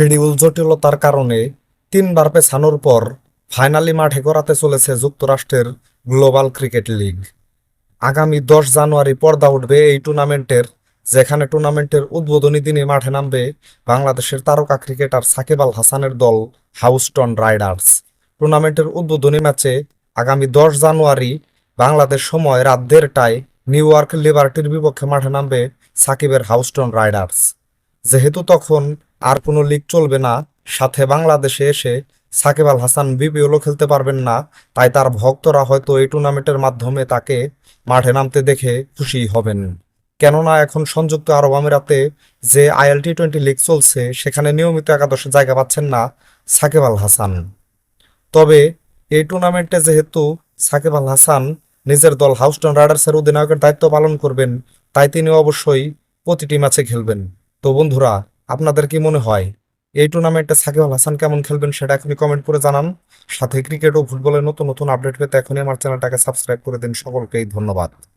Schedule জটিলতার কারণে তিনবার পেছানোর পর ফাইনালি মাঠে গড়াতে চলেছে যুক্তরাষ্ট্রের গ্লোবাল ক্রিকেট লিগ। আগামী দশ জানুয়ারি পর্দা উঠবে এই টুর্নামেন্টের, যেখানে টুর্নামেন্টের উদ্বোধনী দিনে মাঠে নামবে বাংলাদেশের তারকা ক্রিকেটার সাকিব আল হাসানের দল হাউস্টন রাইডার্স। টুর্নামেন্টের উদ্বোধনী ম্যাচে আগামী দশ জানুয়ারি বাংলাদেশ সময় রাত দেড়টায় নিউ ইয়র্ক লিবার্টির বিপক্ষে মাঠে নামবে সাকিবের হাউস্টন রাইডার্স। যেহেতু তখন আর কোনো লিগ চলবে না। সাথে বাংলাদেশে এসে সাকিব আল হাসান বিপিএলও খেলতে পারবেন না, তাই তার ভক্তরা হয়তো এই টুর্নামেন্টের মাধ্যমে তাকে মাঠে নামতে দেখে খুশি হবেন। কেননা এখন সংযুক্ত আরব আমিরাতে যে আইএল টি টোয়েন্টি লিগ চলছে, সেখানে নিয়মিত একাদশে জায়গা পাচ্ছেন না সাকিব আল হাসান। তবে এই টুর্নামেন্টে যেহেতু সাকিব আল হাসান নিজের দল হাউস্টন রাইডার্সের অধিনায়কের দায়িত্ব পালন করবেন, তাই তিনি অবশ্যই প্রতিটি ম্যাচে খেলবেন। তো বন্ধুরা আপনাদের কি মনে হয়? এই টুর্নামেন্টে সাকিব আল হাসান কেমন খেলবেন সেটা এখনই কমেন্ট করে জানান। সাথে ক্রিকেট ও ফুটবলের নতুন নতুন আপডেট পেতে এখনই আমার চ্যানেলটাকে সাবস্ক্রাইব করে দিন। সকলকেই ধন্যবাদ।